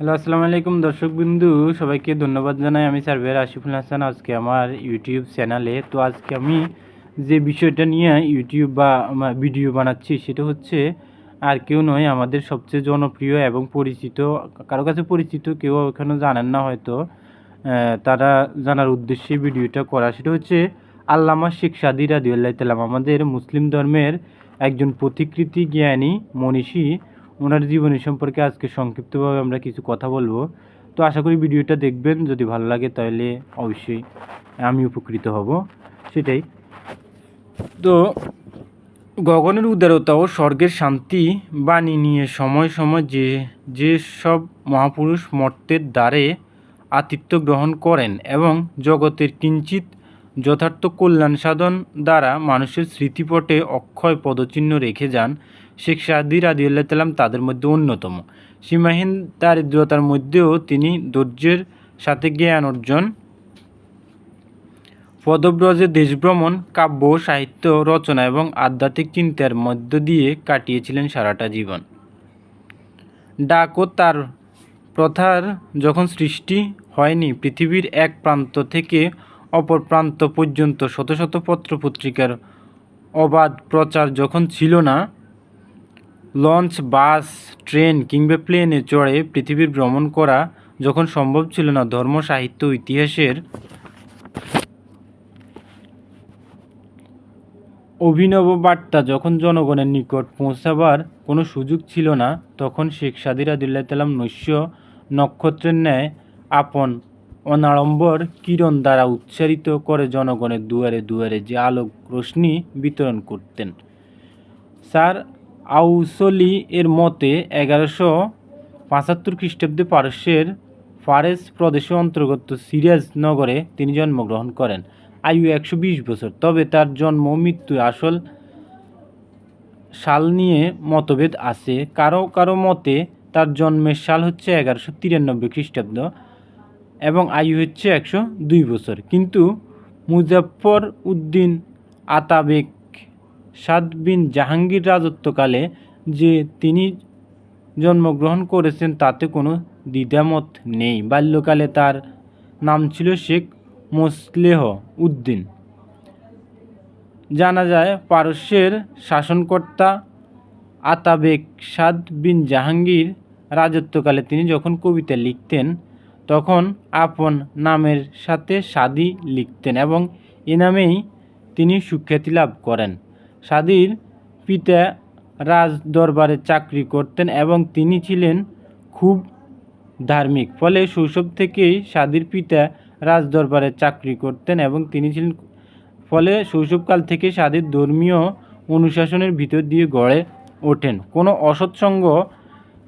Hello, আসসালামু আলাইকুম দর্শক বিন্দু। সবাইকে ধন্যবাদ জানাই। আমি সার্ভেয়ার আশিফুল হাসান। আজকে আমার ইউটিউব চ্যানেলে। তো আজকে আমি যে বিষয়টা নিয়ে ইউটিউব বা ভিডিও বানাচ্ছি, সেটা হচ্ছে আর কেউ নয়, আমাদের সবচেয়ে জনপ্রিয় এবং পরিচিত, কারও কাছে পরিচিত কেউ এখানে জানেন না হয়তো তারা জানার উদ্দেশ্যে ভিডিওটা করা। সেটা হচ্ছে আল্লামা শেখ সাদি রাদিউল্লাহ তালাম আমাদের মুসলিম ধর্মের একজন প্রতিকৃতি জ্ঞানী, মনীষী ওনার জীবনী সম্পর্কে আজকে সংক্ষিপ্তভাবে আমরা কিছু কথা বলব। তো আশা করি ভিডিওটা দেখবেন, যদি ভালো লাগে তাহলে অবশ্যই আমি উপকৃত হব। সেটাই। তো গগনের উদারতা ও স্বর্গের শান্তি বাণী নিয়ে সময় সময় যে যে সব মহাপুরুষ মর্তের দ্বারে আতিথ্য গ্রহণ করেন এবং জগতের কিঞ্চিত যথার্থ কল্যাণ সাধন দ্বারা মানুষের স্মৃতিপটে অক্ষয় পদচিহ্ন রেখে যান শেখ সাদি রাদিউল্লাহ তালাম তাদের মধ্যে অন্যতম। সীমাহীন দারিদ্রতার মধ্যেও তিনি ধৈর্যের সাথে জ্ঞান অর্জন, পদব্রজে দেশভ্রমণ, কাব্য, সাহিত্য রচনা এবং আধ্যাত্মিক চিন্তার মধ্য দিয়ে কাটিয়েছিলেন সারাটা জীবন। ডাক ও তার প্রথার যখন সৃষ্টি হয়নি, পৃথিবীর এক প্রান্ত থেকে অপর প্রান্ত পর্যন্ত শত শত পত্রপত্রিকার অবাধ প্রচার যখন ছিল না লঞ্চ, বাস, ট্রেন কিংবা প্লেনে চড়ে পৃথিবীর ভ্রমণ করা যখন সম্ভব ছিল না, ধর্ম, সাহিত্য, ইতিহাসের অভিনব বার্তা যখন জনগণের নিকট পৌঁছাবার কোনো সুযোগ ছিল না, তখন শেখ সাদির আদুল্লাহ তালাম নৈশ নক্ষত্রের ন্যায় আপন অনাড়ম্বর কিরণ দ্বারা উচ্চারিত করে জনগণের দুয়ারে দুয়ারে যে আলোক রশ্মি বিতরণ করতেন। স্যার আউসলি এর মতে এগারোশো পঁচাত্তর খ্রিস্টাব্দে পারস্যের ফারেস প্রদেশে অন্তর্গত সিরিয়াজ নগরে তিনি জন্মগ্রহণ করেন। আয়ু একশো বিশ বছর। তবে তার জন্ম মৃত্যু আসল সাল নিয়ে মতভেদ আছে। কারও কারও মতে তার জন্মের সাল হচ্ছে এগারোশো তিরানব্বই খ্রিস্টাব্দ এবং আয়ু হচ্ছে একশো দুই বছর। কিন্তু মুজাফর উদ্দিন আতাবেক সাদ বিন জাহাঙ্গীর রাজত্বকালে যে তিনি জন্মগ্রহণ করেছেন তাতে কোনো দ্বিধামত নেই। বাল্যকালে তার নাম ছিল শেখ মোসলেহ উদ্দিন। জানা যায় পারস্যের শাসনকর্তা আতাবেক সাদ বিন জাহাঙ্গীর রাজত্বকালে তিনি যখন কবিতা লিখতেন, তখন আপন নামের সাথে সাদি লিখতেন এবং এ নামেই তিনি সুখ্যাতি লাভ করেন। সাদির পিতা রাজ দরবারে চাকরি করতেন এবং তিনি ছিলেন খুব ধার্মিক। ফলে শৈশব থেকেই সাদির পিতা রাজ দরবারে চাকরি করতেন এবং তিনি ছিলেন ফলে শৈশবকাল থেকে সাদির ধর্মীয় অনুশাসনের ভিতর দিয়ে গড়ে ওঠেন। কোনো অসৎসঙ্গ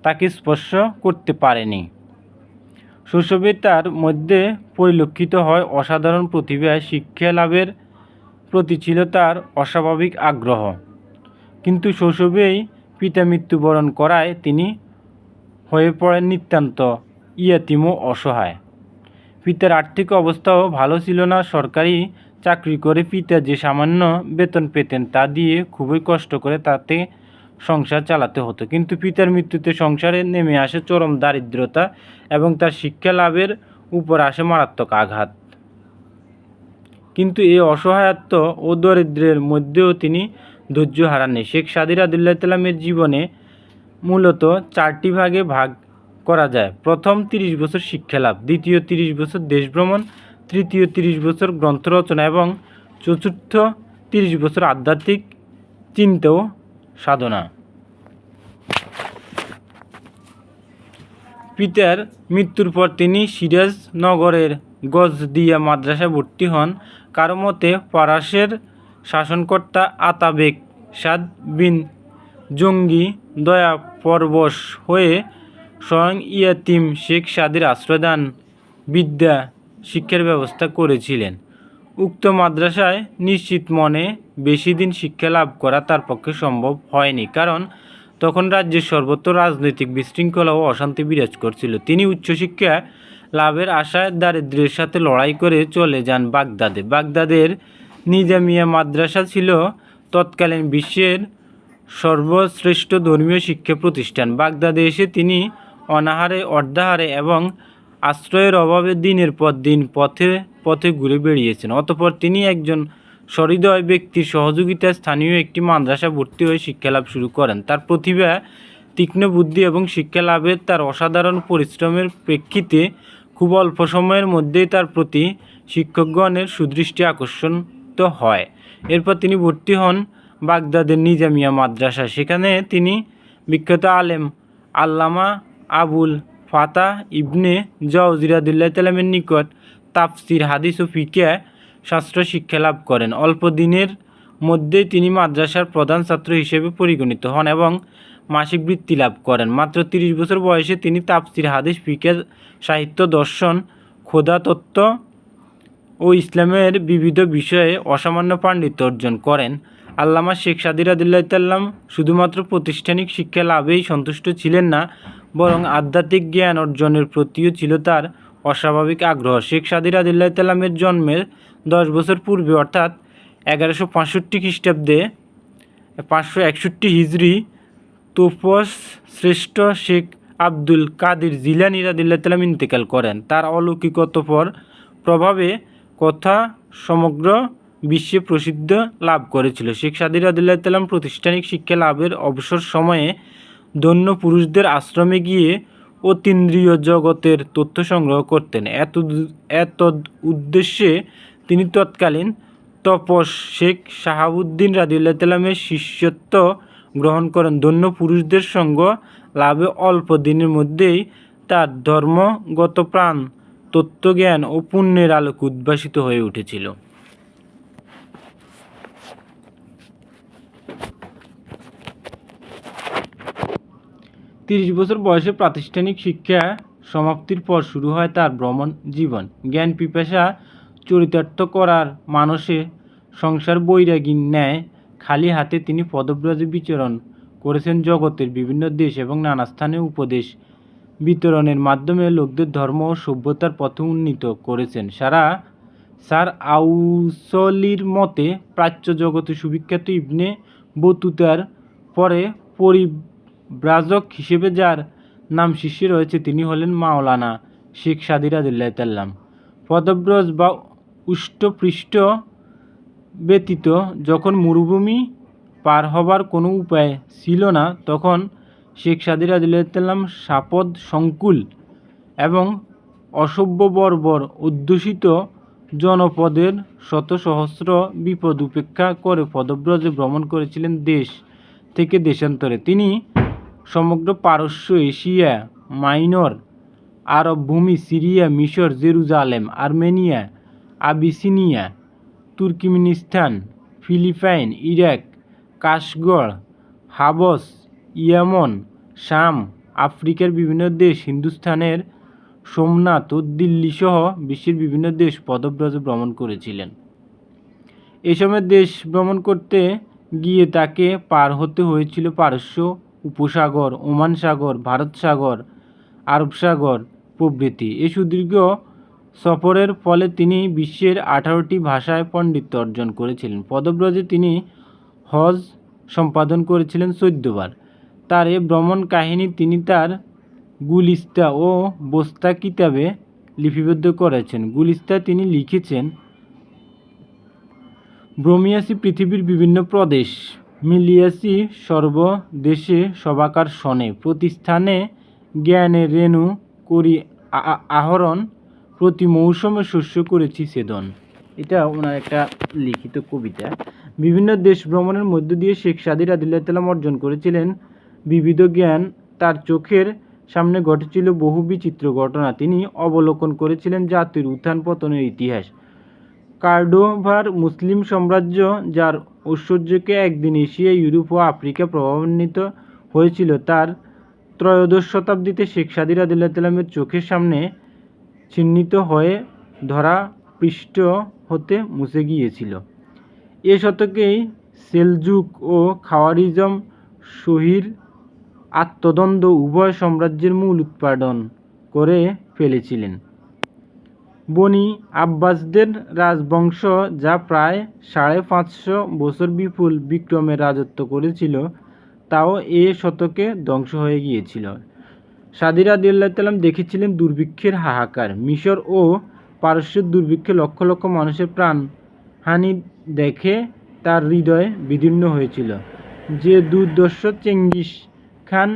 তাকে স্পর্শ করতে পারেনি। শৈশবে তার মধ্যে পরিলক্ষিত হয় অসাধারণ প্রতিভা, শিক্ষা লাভের প্রতি ছিল তার অস্বাভাবিক আগ্রহ। কিন্তু শৈশবেই পিতা মৃত্যুবরণ করায় তিনি হয়ে পড়েন নিতান্ত ইয়াতিম অসহায়। পিতার আর্থিক অবস্থাও ভালো ছিল না, সরকারি চাকরি করে পিতা যে সামান্য বেতন পেতেন তা দিয়ে খুবই কষ্ট করে তাতে সংসার চালাতে হতো। কিন্তু পিতার মৃত্যুতে সংসারে নেমে আসে চরম দারিদ্রতা এবং তার শিক্ষা লাভের উপর আসে মারাত্মক আঘাত। কিন্তু এই অসহায়ত্ব ও দরিদ্রের মধ্যেও তিনি ধৈর্য হারাননি। শেখ সাদির আদুল্লাহ তালামের জীবনে মূলত চারটি ভাগে ভাগ করা যায়। প্রথম তিরিশ বছর শিক্ষালাভ, দ্বিতীয় তিরিশ বছর দেশভ্রমণ তৃতীয় তিরিশ বছর গ্রন্থ রচনা এবং চতুর্থ তিরিশ বছর আধ্যাত্মিক চিন্তা ও সাধনা। পিতার মৃত্যুর পর তিনি সিরাজ নগরের গজদিয়া মাদ্রাসায় ভর্তি হন। কারও মতে ফরাসের শাসনকর্তা আতাবেক সাদ বিন জঙ্গি দয়া পরবশ হয়ে স্বয়ং ইয়াতিম শেখ সাদের আশ্রয়দান বিদ্যা শিক্ষার ব্যবস্থা করেছিলেন। উক্ত মাদ্রাসায় নিশ্চিত মনে বেশি দিন শিক্ষা লাভ করা তার পক্ষে সম্ভব হয়নি কারণ তখন রাজ্যের সর্বত্র রাজনৈতিক বিশৃঙ্খলা ও অশান্তি বিরাজ করছিল। তিনি উচ্চশিক্ষা লাভের আশায় দারিদ্র্যের সাথে লড়াই করে চলে যান বাগদাদে। বাগদাদের নিজামিয়া মাদ্রাসা ছিল তৎকালীন বিশ্বের সর্বশ্রেষ্ঠ ধর্মীয় শিক্ষা প্রতিষ্ঠান। বাগদাদে এসে তিনি অনাহারে, অর্ধাহারে এবং আশ্রয়ের অভাবে দিনের পর দিন পথে পথে ঘুরে বেড়িয়েছেন। অতপর তিনি একজন সহৃদয় ব্যক্তির সহযোগিতায় স্থানীয় একটি মাদ্রাসা ভর্তি হয়ে শিক্ষালাভ শুরু করেন। তার প্রতিভা, তীক্ষ্ণ বুদ্ধি এবং শিক্ষা লাভের তার অসাধারণ পরিশ্রমের প্রেক্ষিতে খুব অল্প সময়ের মধ্যেই তার প্রতি শিক্ষকগণের সুদৃষ্টি আকর্ষণিত হয়। এরপর তিনি ভর্তি হন বাগদাদের নিজামিয়া মাদ্রাসা সেখানে তিনি বিখ্যাত আলেম আল্লামা আবুল ফাতা ইবনে জওজিরাদুল্লাহ তালামের নিকট তাফসির, হাদিস ও ফিকে শাস্ত্র শিক্ষা লাভ করেন। অল্প দিনের মধ্যেই তিনি মাদ্রাসার প্রধান ছাত্র হিসেবে পরিগণিত হন এবং মাসিক বৃত্তি লাভ করেন। মাত্র তিরিশ বছর বয়সে তিনি তাফসির, হাদিস ফিকে সাহিত্য, দর্শন, খোদা, তত্ত্ব ও ইসলামের বিবিধ বিষয়ে অসামান্য পাণ্ডিত্য অর্জন করেন। আল্লামা শেখ সাদির আদিল্লাহ তাল্লাম শুধুমাত্র প্রতিষ্ঠানিক শিক্ষা লাভেই সন্তুষ্ট ছিলেন না, বরং আধ্যাত্মিক জ্ঞান অর্জনের প্রতিও ছিল তার অস্বাভাবিক আগ্রহ। শেখ সাদির আদিল্লাহ তাল্লামের জন্মের দশ বছর পূর্বে, অর্থাৎ এগারোশো পঁয়ষট্টি খ্রিস্টাব্দে পাঁচশো একষট্টি হিজড়ি তোপস শ্রেষ্ঠ শেখ আব্দুল কাদির জিলানি রাদিল্লাহ তালাম ইন্তেকাল করেন। তার অলৌকিকতপর প্রভাবে কথা সমগ্র বিশ্বে প্রসিদ্ধ লাভ করেছিল। শেখ সাদির আদিল্লাহ তালাম প্রাতিষ্ঠানিক শিক্ষা লাভের অবসর সময়ে ধন্য পুরুষদের আশ্রমে গিয়ে অতীন্দ্রিয় জগতের তথ্য সংগ্রহ করতেন। এত এত উদ্দেশ্যে তিনি তৎকালীন তপস শেখ শাহাবুদ্দিন রাদিউল্লাহ তালামের শিষ্যত্ব গ্রহণ করেন। ধন্য পুরুষদের সঙ্গ লাভে অল্প দিনের মধ্যেই তার ধর্মগত প্রাণ, তত্ত্বজ্ঞান ও পুণ্যের আলোক উদ্ভাসিত হয়ে উঠেছিল। তিরিশ বছর বয়সে প্রাতিষ্ঠানিক শিক্ষা সমাপ্তির পর শুরু হয় তার ভ্রমণ জীবন। জ্ঞান পিপাসা চরিতার্থ করার মানসে সংসার বৈরাগীর ন্যায় খালি হাতে তিনি পদব্রজে বিচরণ করেছেন জগতের বিভিন্ন দেশ এবং নানা স্থানে উপদেশ বিতরণের মাধ্যমে লোকদের ধর্ম ও সভ্যতার পথে উন্নীত করেছেন। সারা স্যার আউসলির মতে, প্রাচ্য জগতে সুবিখ্যাত ইবনে বতুতার পরে পরিব্রাজক হিসেবে যার নাম শীর্ষে রয়েছে তিনি হলেন মাওলানা শেখ সাদির আদিল্লাহ তাল্লাম পদব্রজ বা উষ্টপৃষ্ঠ ব্যতীত যখন মরুভূমি পার হবার কোনো উপায় ছিল না, তখন শেখ সাদির আদিল্লাম সাপদ সংকুল এবং অসভ্য বর্বর অধ্যুষিত জনপদের শত সহস্র বিপদ উপেক্ষা করে পদব্রজে ভ্রমণ করেছিলেন দেশ থেকে দেশান্তরে। তিনি সমগ্র পারস্য, এশিয়া, মাইনর, আরব ভূমি, সিরিয়া, মিশর, Jerusalem, Armenia, Abyssinia Turkmenistan, Philippines, Iraq, Kashgar, hubs, ইয়ামন, শাম, আফ্রিকার বিভিন্ন দেশ হিন্দুস্থানের সোমনাথ ও দিল্লিসহ বিশ্বের বিভিন্ন দেশ পদব্রজে ভ্রমণ করেছিলেন। এ সময় দেশ ভ্রমণ করতে গিয়ে তাকে পার হতে হয়েছিল পারস্য উপসাগর, ওমান সাগর, ভারত সাগর, আরব সাগর প্রভৃতি। এই সুদীর্ঘ সফরের ফলে তিনি বিশ্বের আঠারোটি ভাষায় পণ্ডিত্য অর্জন করেছিলেন। পদব্রজে তিনি হজ সম্পাদন করেছিলেন চোদ্দবার। তার এ ভ্রমণ কাহিনী তিনি তার গুলিস্তা ও বোস্তা কিতাবে লিপিবদ্ধ করেছেন। গুলিস্তা তিনি লিখেছেন ভ্রমিয়াসি পৃথিবীর বিভিন্ন প্রদেশ মিলিয়াসি সর্বদেশে সবাকার শনে প্রতিষ্ঠানে জ্ঞানে রেণু করি আহরণ প্রতি মৌসুমে শস্য করেছি সেদন। এটা ওনার একটা লিখিত কবিতা। বিভিন্ন দেশ ভ্রমণের মধ্য দিয়ে শেখ সাদির আদিল্লাহ তালাম অর্জন করেছিলেন। বিবিধ জ্ঞান তার চোখের সামনে ঘটেছিল বহু বিচিত্র ঘটনা। তিনি অবলোকন করেছিলেন জাতির উত্থান পতনের ইতিহাস। কার্ডোভার মুসলিম সাম্রাজ্য, যার ঐশ্বর্যকে একদিন এশিয়া, ইউরোপ ও আফ্রিকা প্রভাবান্বিত হয়েছিল, তার ত্রয়োদশ শতাব্দীতে শেখ সাদির আদিল্লাহ তালামের চোখের সামনে চিহ্নিত হয়ে ধরা পৃষ্ঠ হতে মুছে গিয়েছিল। এ শতকেই সেলজুক ও খাওয়ারিজম শহীর আত্মদ্বন্দ্ব উভয় সাম্রাজ্যের মূল উৎপাদন করে ফেলেছিলেন। বনি আব্বাসদের রাজবংশ যা প্রায় সাড়ে পাঁচশো বছর বিপুল বিক্রমে রাজত্ব করেছিল, তাও এ শতকে ধ্বংস হয়ে গিয়েছিল। সাদির আল্লাহ দেখেছিলেন দুর্ভিক্ষের হাহাকার। মিশর ও পারস্যের দুর্ভিক্ষে লক্ষ লক্ষ মানুষের প্রাণ হানি দেখে তার হৃদয় বিদীর্ণ হয়েছিল। যে দুর্দর্শ চেঙ্গিস খান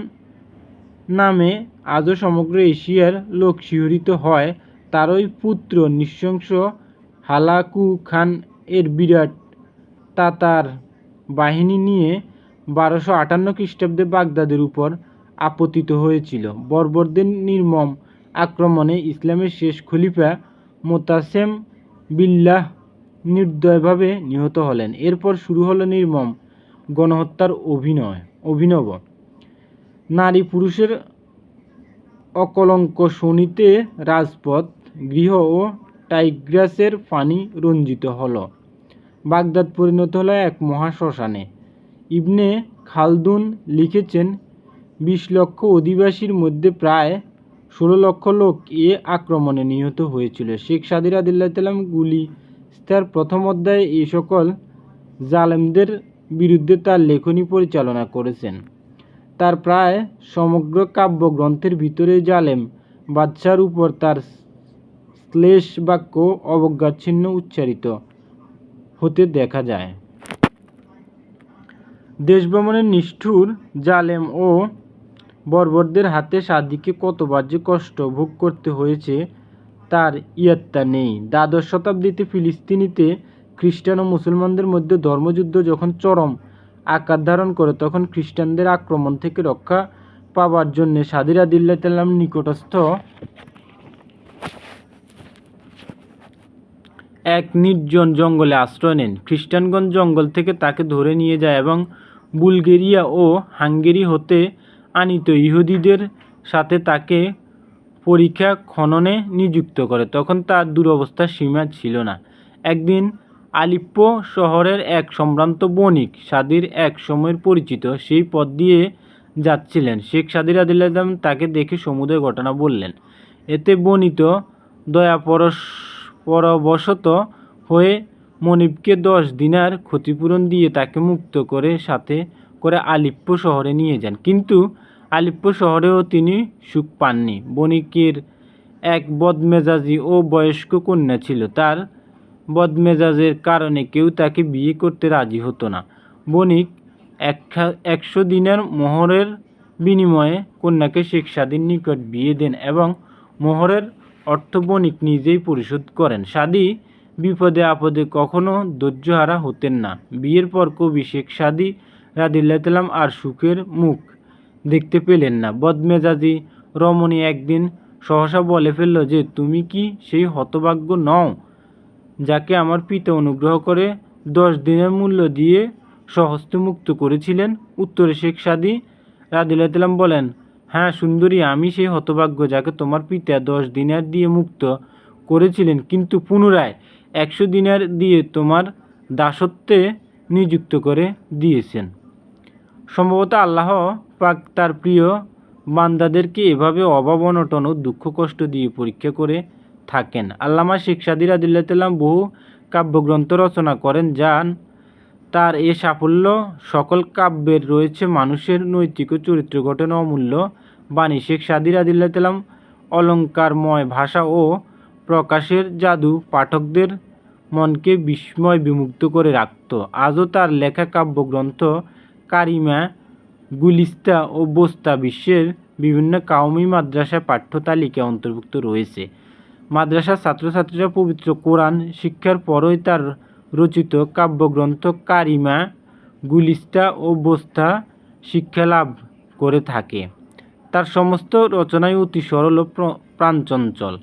নামে আজও সমগ্র এশিয়ার লোক শিহরিত হয়, তারই পুত্র নৃশংস হালাকু খান এর বিরাট তাতার বাহিনী নিয়ে বারোশো আটান্ন খ্রিস্টাব্দে বাগদাদের উপর আপতিত হয়েছিল। বর্বরদের নির্মম আক্রমণে ইসলামের শেষ খলিফা মোতাসেম বিল্লাহ নির্দয়ভাবে নিহত হলেন। এরপর শুরু হলো নির্মম গণহত্যার অভিনয়, অভিনব। নারী পুরুষের অকলঙ্ক শোনিতে রাজপথ, গৃহ ও টাইগ্রাসের পানি রঞ্জিত হল। বাগদাদ পরিণত হলো এক মহাশ্মশানে। ইবনে খালদুন লিখেছেন বিশ লক্ষ অধিবাসীর মধ্যে প্রায় ষোলো লক্ষ লোক এ আক্রমণে নিহত হয়েছিল। শেখ সাদির আদিল্লাহ গুলি তার প্রথম অধ্যায়ে এই সকল জালেমদের বিরুদ্ধে তার লেখনী পরিচালনা করেছেন। তার প্রায় সমগ্র কাব্যগ্রন্থের ভিতরে জালেম বাদশার উপর তার শ্লেষ বাক্য অবজ্ঞাচ্ছিন্ন উচ্চারিত হতে দেখা যায়। দেশভ্রমণের নিষ্ঠুর জালেম ও বর্বরদের হাতে সাদিকে কতবার যে কষ্ট ভোগ করতে হয়েছে, তার ইয়ত্তা নেই। দ্বাদশ শতাব্দীতে ফিলিস্তিনিতে খ্রিস্টান ও মুসলমানদের মধ্যে ধর্মযুদ্ধ যখন চরম আকার ধারণ করে, তখন খ্রিস্টানদের আক্রমণ থেকে রক্ষা পাবার জন্যে সাদিরা দিল্লাতাল্লাম নিকটস্থ এক নির্জন জঙ্গলে আশ্রয় নেন। খ্রিস্টানগণ জঙ্গল থেকে তাকে ধরে নিয়ে যায় এবং বুলগেরিয়া ও হাঙ্গেরি হতে আনিত ইহুদিদের সাথে তাকে পরীক্ষা খননে নিযুক্ত করে। তখন তার দুরবস্থার সীমা ছিল না। একদিন আলিপ্পো শহরের এক সম্ভ্রান্ত বণিক সাদির এক সময়ের পরিচিত সেই পথ দিয়ে যাচ্ছিলেন। শেখ সাদির আদিল্লাহ তাকে দেখে সমুদয় ঘটনা বললেন। এতে বর্ণিত দয়া পরবশত হয়ে মনিবকে দশ দিনার ক্ষতিপূরণ দিয়ে তাকে মুক্ত করে, সাথে করে আলিপ্পো শহরে নিয়ে যান। কিন্তু আলিপ্পো শহরেও তিনি সুখ পাননি। বণিকের এক বদমেজাজি ও বয়স্ক কন্যা ছিল। তার বদমেজাজের কারণে কেউ তাকে বিয়ে করতে রাজি হতো না। বণিক একশো দিনের মোহরের বিনিময়ে কন্যাকে শেখ সাদির নিকট বিয়ে দেন এবং মোহরের অর্থ বণিক নিজেই পরিশোধ করেন। সাদি বিপদে আপদে কখনো ধৈর্যহারা হতেন না। বিয়ের পর কবি শেখ সাদি রাদিল্লাহ আর সুখের মুখ দেখতে পেলেন না। বদমেজাজি রমণী একদিন সহসা বলে ফেলল যে, তুমি কি সেই হতভাগ্য নও, যাকে আমার পিতা অনুগ্রহ করে দশ দিনের মূল্য দিয়ে সহস্তে মুক্ত করেছিলেন? উত্তরে শেখ সাদি রাদিল্লাহ বলেন হ্যাঁ সুন্দরী, আমি সেই হতভাগ্য যাকে তোমার পিতা দশ দিনের দিয়ে মুক্ত করেছিলেন, কিন্তু পুনরায় একশো দিনের দিয়ে তোমার দাসত্বে নিযুক্ত করে দিয়েছেন। সম্ভবত আল্লাহ পাক তার প্রিয় বান্দাদেরকে এভাবে অভাব অনটন ও দুঃখ কষ্ট দিয়ে পরীক্ষা করে থাকেন। আল্লামা শেখ সাদির আদিল্লাহ বহু কাব্যগ্রন্থ রচনা করেন, যান তার এ সাফল্য সকল কাব্যের রয়েছে মানুষের নৈতিক ও চরিত্র গঠন অমূল্য। বাণী শেখ সাদির আদিল্লাহ অলঙ্কারময় ভাষা ও প্রকাশের জাদু পাঠকদের মনকে বিস্ময় বিমুক্ত করে রাখত। আজও তার লেখা কাব্যগ্রন্থ কারিমা গুলিস্তা ও বোস্তা বিশ্বের বিভিন্ন কাউমি মাদ্রাসা পাঠ্য তালিকায় অন্তর্ভুক্ত রয়েছে। মাদ্রাসার ছাত্রছাত্রীরা পবিত্র কোরআন শিক্ষার পরই তার রচিত কাব্যগ্রন্থ কারিমা, গুলিস্তা ও বোস্তা শিক্ষা লাভ করে থাকে। তার সমস্ত রচনাই অতি সরল ও প্রাণচঞ্চল।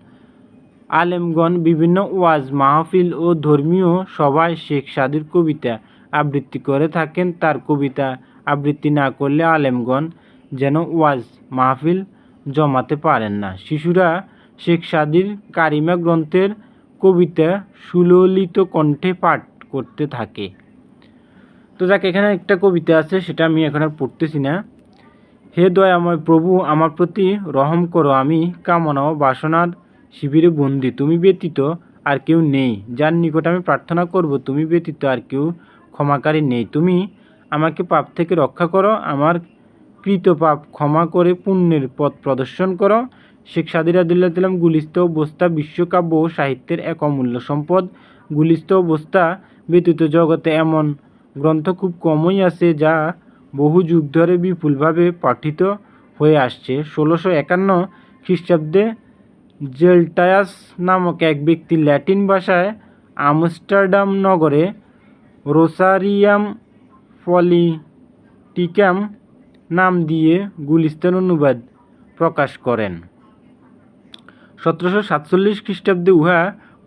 আলেমগণ বিভিন্ন ওয়াজ, মাহফিল ও ধর্মীয় সভায় শেখ সাদির কবিতা আবৃত্তি করে থাকেন। তার কবিতা আবৃত্তি না করলে আলেমগণ যেন ওয়াজ মাহফিল জমাতে পারেন না। শিশুরা শেখ সাদির কারিমা গ্রন্থের কবিতা সুললিত কণ্ঠে পাঠ করতে থাকে। তো যাক, এখানে একটা কবিতা আছে, সেটা আমি এখন আর পড়তেছি না। হে দয়াময় প্রভু, আমার প্রতি রহম করো, আমি কামনা ও বাসনার শিবিরে বন্দি। তুমি ব্যতীত আর কেউ নেই, যার নিকট আমি প্রার্থনা করব, তুমি ব্যতীত আর কেউ ক্ষমাকারী নেই। তুমি আমাকে পাপ থেকে রক্ষা করো, আমার কৃত পাপ ক্ষমা করে পুণ্যের পথ প্রদর্শন করো। শেখ সাদির আদুল্লাহ তালাম গুলিস্ত অবস্থা বিশ্বকাব্য ও সাহিত্যের এক অমূল্য সম্পদ। গুলিস্ত অবস্থা ব্যতীত জগতে এমন গ্রন্থ খুব কমই আছে যা বহু যুগ ধরে বিপুলভাবে পাঠিত হয়ে আসছে। ষোলোশো একান্ন খ্রিস্টাব্দে জেল্টায়াস নামক এক ব্যক্তি ল্যাটিন ভাষায় আমস্টারডাম নগরে রোসারিয়াম পলিটিকাম নাম দিয়ে গুলিস্তান অনুবাদ প্রকাশ করেন। সতেরোশো সাতচল্লিশ খ্রিস্টাব্দে উহা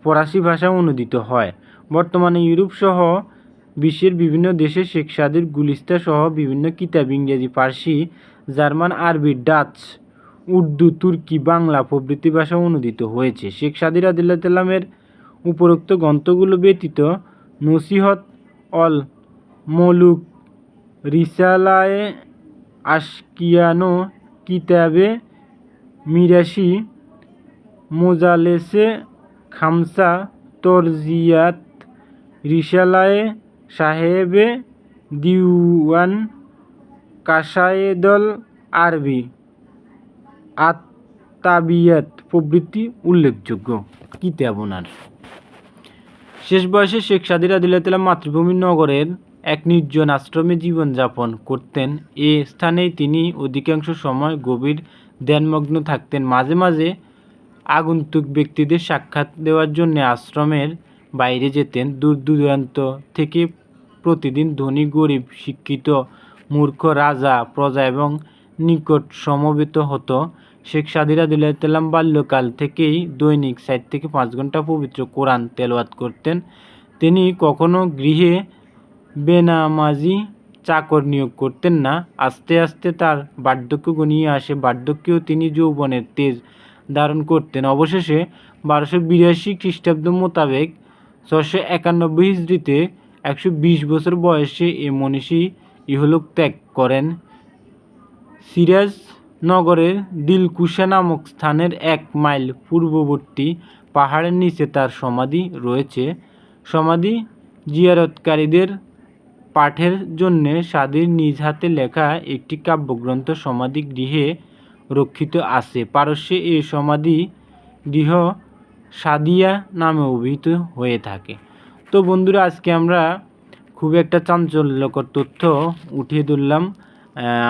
ফরাসি ভাষায় অনুদিত হয়। বর্তমানে ইউরোপ সহ বিশ্বের বিভিন্ন দেশে শেখ সাদির গুলিস্তা সহ বিভিন্ন কিতাব, ইংরেজি ফার্সি জার্মান, আরবি, ডাচ, উর্দু, তুর্কি, বাংলা প্রভৃতি ভাষা অনুদিত হয়েছে। শেখ সাদির আদিল্লাহ উপরোক্ত গ্রন্থগুলো ব্যতীত নসিহত অল মলুক রিসালায়ে আশকিয়ানো কিতাবে মিরাশি মোজালেসে খামসা তরজিয়াত রিসালায়ে সাহেবে দিওয়ান কাসায়েদল আরবি আত্মাবিয়াত প্রভৃতি উল্লেখযোগ্য কিতাব ওনার। শেষ বয়সে শেখ সাদির আদিল্লাহ মাতৃভূমি নগরের এক নির্জন আশ্রমে জীবনযাপন করতেন। এ স্থানেই তিনি অধিকাংশ সময় গভীর ধ্যানমগ্ন থাকতেন। মাঝে মাঝে আগন্তুক ব্যক্তিদের সাক্ষাৎ দেওয়ার জন্য আশ্রমের বাইরে যেতেন। দূর দূরান্ত থেকে প্রতিদিন ধনী, গরিব, শিক্ষিত, মূর্খ, রাজা, প্রজা এবং নিকট সমবেত হতো। শেখ সাদিরা দিল্লাম বাল্যকাল থেকেই দৈনিক ষাট থেকে পাঁচ ঘণ্টা পবিত্র কোরআন তেলাওয়াত করতেন। তিনি কখনো গৃহে বেনামাজি চাকর নিয়োগ করতেন না। আস্তে আস্তে তার বার্ধক্য গনিয়ে আসে। বার্ধক্যেও তিনি যৌবনের তেজ ধারণ করতেন। অবশেষে বারোশো বিরাশি খ্রিস্টাব্দ মোতাবেক ছশো একানব্বই হিজড়িতে একশো বিশ বছর বয়সে এ মনীষী ইহলোক ত্যাগ করেন। সিরাজ নগরের দিলকুশা নামক স্থানের এক মাইল পূর্ববর্তী পাহাড়ের নিচে তার সমাধি রয়েছে। সমাধি জিয়ারতকারীদের পাঠের জন্যে সাদির নিজ হাতে লেখা একটি কাব্যগ্রন্থ সমাধি গৃহে রক্ষিত আছে। পারস্যে এই সমাধি গৃহ সাদিয়া নামে অভিহিত হয়ে থাকে। তো বন্ধুরা, আজকে আমরা খুব একটা চাঞ্চল্যকর তথ্য উঠিয়ে ধরলাম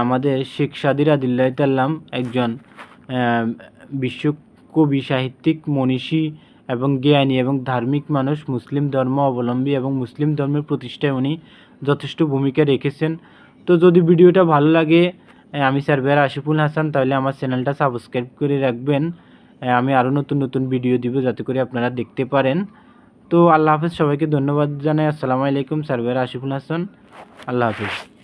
আমাদের শেখ সাদির আদিল্লাহ তাল্লাম একজন বিশ্ব কবি, সাহিত্যিক, মনীষী এবং জ্ঞানী এবং ধার্মিক মানুষ, মুসলিম ধর্ম অবলম্বী এবং মুসলিম ধর্মের প্রতিষ্ঠায় উনি যথেষ্ট ভূমিকা রেখেছেন। তো যদি ভিডিওটা ভালো লাগে আমি স্যার বের আশিফুল হাসান, তাহলে আমার চ্যানেলটা সাবস্ক্রাইব করে রাখবেন। আমি আরও নতুন নতুন ভিডিও দিব যাতে করে আপনারা দেখতে পারেন। তো আল্লাহ হাফেজ, সবাইকে ধন্যবাদ জানাই। আসসালামু আলাইকুম, স্যার সার্ভেয়ার আশিফুল হাসান। আল্লাহ হাফেজ।